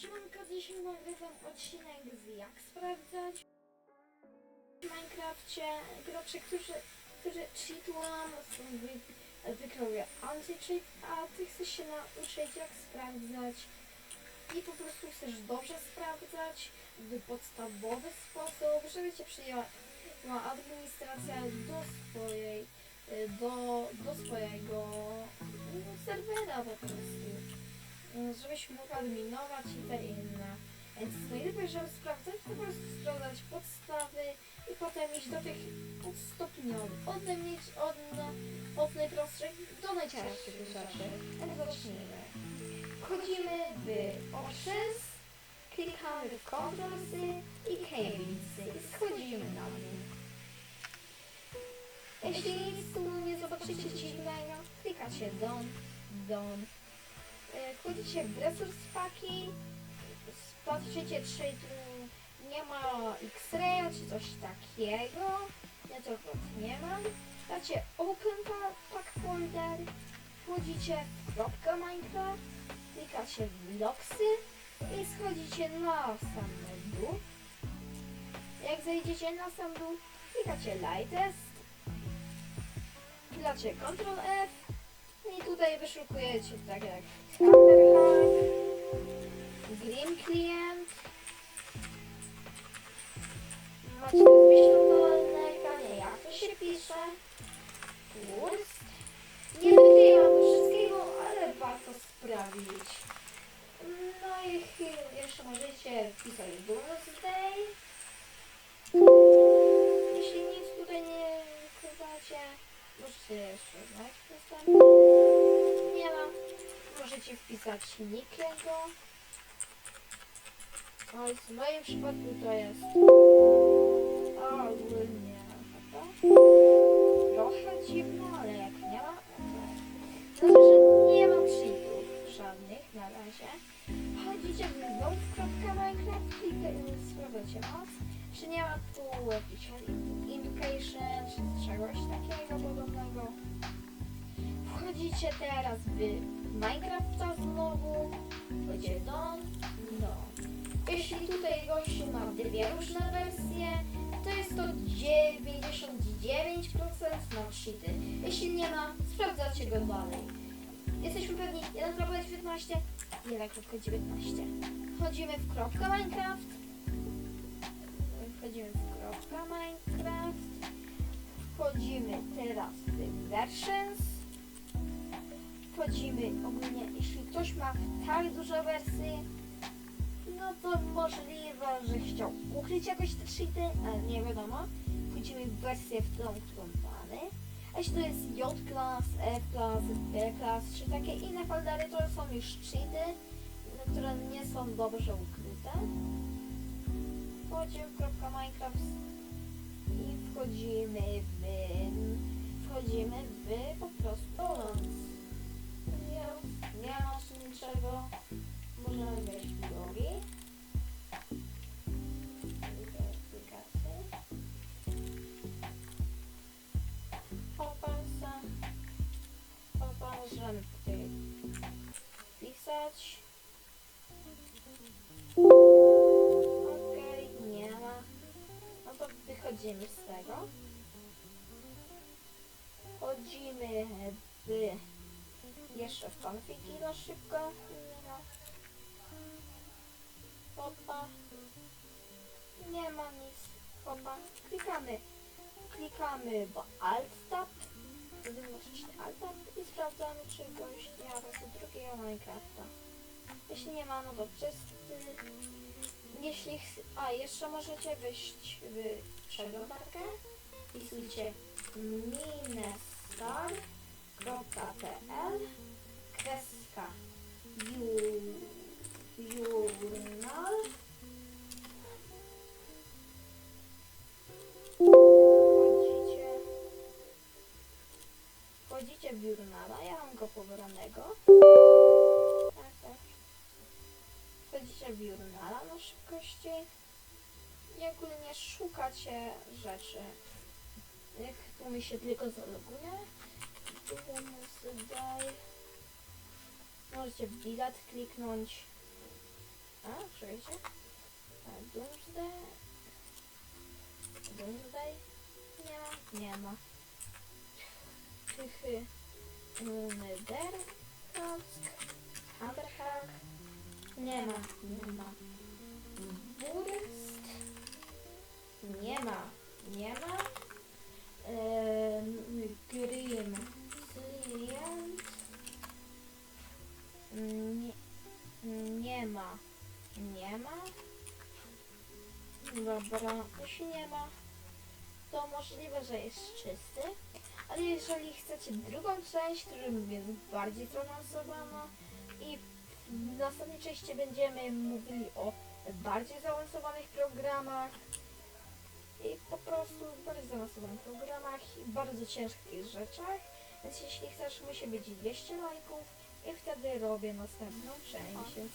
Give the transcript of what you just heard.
Siemanko, dzisiaj nagrywam odcinek z jak sprawdzać w Minecrafcie. Gracze, którzy, którzy cheatują, wy, wykroję anti-cheat, a ty chcesz się nauczyć jak sprawdzać. I po prostu chcesz dobrze sprawdzać w podstawowy sposób, żeby cię przyjęła administracja do swojej, do, do swojego serwera po prostu żebyś mógł adminować i te inne. Więc najlepiej, żeby sprawdzać, po prostu sprawdzać podstawy i potem iść do tych stopniowych. Od, najmniej, od, od najprostszych do najcięższych. Więc zacznijmy. Wchodzimy w Options, klikamy w Controlsy i Cablesy i schodzimy na dół. Jeśli nic tu nie zobaczycie dziwnego, klikacie Done, Done. E, Wchodzicie w Resource Paki, patrzycie czy tu nie ma X-Raya czy coś takiego. Ja to nie mam. Dacie Open pa- Pack Folder, wchodzicie w kropkę Minecraft, klikacie w Logsy i schodzicie na sam dół. Jak zejdziecie na sam dół, klikacie Lightest, klikacie Ctrl F i tutaj wyszukujecie tak jak Thunderheart, Green Client. Macie wyświetlone na ekranie jak to się pisze. Kurs. Nie wyklejam to wszystkiego, ale warto sprawdzić. No i jeszcze możecie wpisać Doomsday. Wpisać Nikiego. Oj, w moim przypadku to jest ogólnie trochę dziwne, ale jak nie ma, to znaczy, że nie ma cheatów żadnych na razie. Chodzicie w kropkę Minecraft i sprawdzacie moc, czy nie ma tu jakiś indication, czy czegoś takiego podobnego. Wchodzicie teraz w Minecrafta znowu, wchodzicie do, do. Jeśli tutaj gościu ma dwie różne wersje, to jest to 99% na cheaty. Jeśli nie ma, sprawdzacie go dalej. Jesteśmy pewni 1.19, 1.19. Wchodzimy w kropkę Minecraft. Wchodzimy w kropkę Minecraft. Wchodzimy teraz w versions. Wchodzimy ogólnie, jeśli ktoś ma tak duże wersje, no to możliwe, że chciał ukryć jakoś te cheaty, ale nie wiadomo. Wchodzimy w wersję w tą, którą dany. A jeśli to jest J-class, F-class, B-class, czy takie inne foldery, to są już cheaty, które nie są dobrze ukryte. Wchodzimy w Minecraft i wchodzimy w... Wchodzimy w po prostu niczego. Możemy wejść w drogi. Aplikacje. Opensa. Open, możemy tutaj wpisać. Okej, nie ma. No to wychodzimy z tego. Wchodzimy w jeszcze w konfigi na szybko. Opa. Nie ma nic. Opa. Klikamy. Klikamy w Alt Tab. Alt Tab i sprawdzamy, czy gość nie ma drugiego Minecrafta. Jeśli nie ma, no to czysty. Jeśli ch- A, jeszcze możecie wyjść w przeglądarkę. Wpisujcie minestar.pl kreska ju- wchodzicie? Wchodzicie w journala, ja mam go pobranego. Tak, tak. Wchodzicie w journala na szybkości i ogólnie szukacie rzeczy. Jak tu mi się tylko zaloguje. Doomsday Możecie w delete kliknąć A, czekajcie. A, Doomsday. Doomsday? Nie ma. Nie ma. Tychy. Nether. Underhack. Nie ma. Nie ma. Burst. Nie ma. Nie ma. Ehm, Grim. Nie ma. Dobra, jeśli nie ma, to możliwe, że jest czysty. Ale jeżeli chcecie drugą część, która jest bardziej zaawansowana i w następnej części będziemy mówili o bardziej zaawansowanych programach i po prostu bardziej zaawansowanych programach i bardzo ciężkich rzeczach. Więc jeśli chcesz, musi być 200 lajków i wtedy robię następną część.